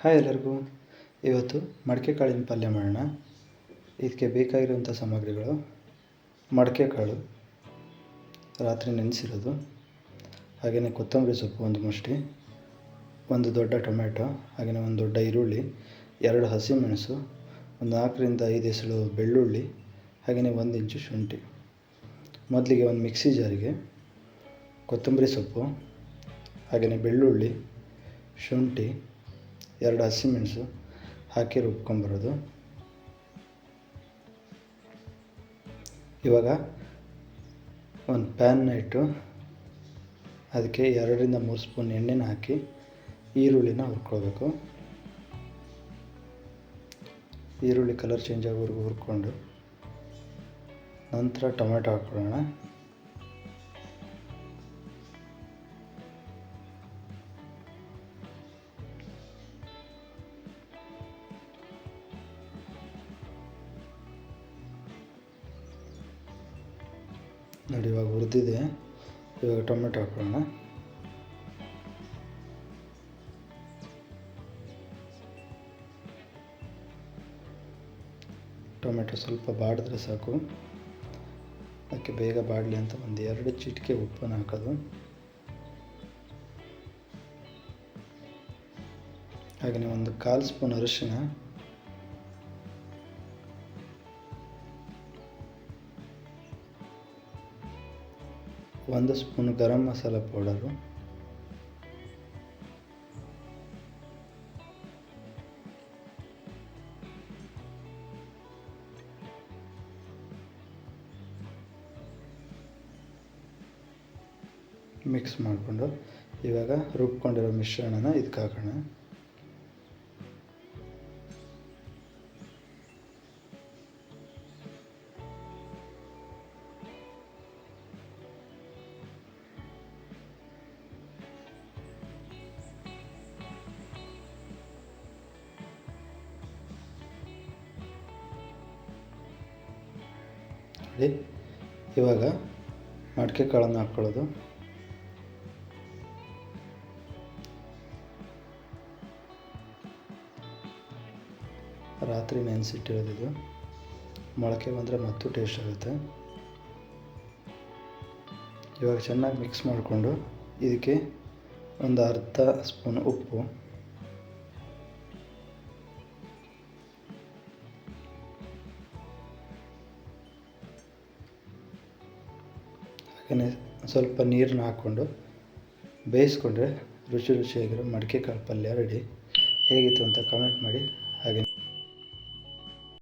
Hi ಎಲ್ಲರಿಗೂ. ಇವತ್ತು ಮಡಿಕೆ ಕಾಳಿನ ಪಲ್ಯ ಮಾಡೋಣ. ಇದಕ್ಕೆ ಬೇಕಾಗಿರುವಂಥ ಸಾಮಗ್ರಿಗಳು. ಮಡಕೆ ಕಾಳು. ರಾತ್ರಿ ನೆನೆಸಿರೋದು. ಹಾಗೆಯೇ ಕೊತ್ತಂಬರಿ ಸೊಪ್ಪು ಒಂದು ಮುಷ್ಟಿ. ಒಂದು ದೊಡ್ಡ ಟೊಮೆಟೊ ಹಾಗೆಯೇ ಒಂದು ದೊಡ್ಡ ಈರುಳ್ಳಿ, ಎರಡು ಹಸಿಮೆಣಸು, ಒಂದು ನಾಲ್ಕರಿಂದ ಐದು ಎಸಳು ಬೆಳ್ಳುಳ್ಳಿ, ಹಾಗೆಯೇ ಒಂದು ಇಂಚು ಶುಂಠಿ. ಮೊದಲಿಗೆ ಒಂದು ಮಿಕ್ಸಿ ಜಾರಿಗೆ ಕೊತ್ತಂಬರಿ ಸೊಪ್ಪು, ಹಾಗೆಯೇ ಬೆಳ್ಳುಳ್ಳಿ, ಶುಂಠಿ ಎರಡು ಹಸಿಮೆಣಸು ಹಾಕಿ ರುಬ್ಕೊಂಬರೋದು. ಇವಾಗ ಒಂದು ಪ್ಯಾನ್ನ ಇಟ್ಟು ಅದಕ್ಕೆ ಎರಡರಿಂದ ಮೂರು ಸ್ಪೂನ್ ಎಣ್ಣೆನ ಹಾಕಿ ಈರುಳ್ಳಿನ ಹುರ್ಕೊಳ್ಬೇಕು. ಈರುಳ್ಳಿ ಕಲರ್ ಚೇಂಜ್ ಆಗೋವರೆಗೂ ಹುರ್ಕೊಂಡು ನಂತರ ಟೊಮೆಟೊ ಹಾಕ್ಕೊಳ್ಳೋಣ ನೋಡಿ, ಇವಾಗ ಹುರಿದಿದೆ. ಇವಾಗ ಟೊಮೆಟೊ ಹಾಕೋಣ ಟೊಮೆಟೊ ಸ್ವಲ್ಪ ಬಾಡಿದ್ರೆ ಸಾಕು. ಅದಕ್ಕೆ ಬೇಗ ಬಾಡಲಿ ಅಂತ ಒಂದು ಎರಡು ಚಿಟಿಕೆ ಉಪ್ಪನ್ನು ಹಾಕೋದು. ಹಾಗೆಯೇ ಒಂದು ಕಾಲು ಸ್ಪೂನ್ ಅರಿಶಿನ ಒಂದು spoon garam masala powder. Mix ಮಾಡಿಕೊಂಡು ಇವಾಗ ರುಬ್ಕೊಂಡಿರೋ ಮಿಶ್ರಣನ ಇದಕ್ಕೆ ಹಾಕೋಣ ನೋಡಿ ಇವಾಗ ಮಡಿಕೆ ಕಾಳನ್ನು ಹಾಕ್ಕೊಳ್ಳೋದು ರಾತ್ರಿ ನೆನೆಸಿಟ್ಟಿರೋದಿದು ಮೊಳಕೆ ಬಂದರೆ ಮತ್ತು ಟೇಸ್ಟ್ ಆಗುತ್ತೆ. ಇವಾಗ ಚೆನ್ನಾಗಿ ಮಿಕ್ಸ್ ಮಾಡಿಕೊಂಡು ಇದಕ್ಕೆ ಒಂದು ಅರ್ಧ ಸ್ಪೂನ್ ಉಪ್ಪು. ಹಾಗೆಯೇ ಸ್ವಲ್ಪ ನೀರನ್ನ ಹಾಕ್ಕೊಂಡು ಬೇಯಿಸ್ಕೊಂಡ್ರೆ ರುಚಿ ರುಚಿಯಾಗಿರೋ ಮಡಿಕೆ ಕಾಳು ಪಲ್ಯ ರೆಡಿ ಹೇಗಿತ್ತು ಅಂತ ಕಮೆಂಟ್ ಮಾಡಿ ಹಾಗೆ.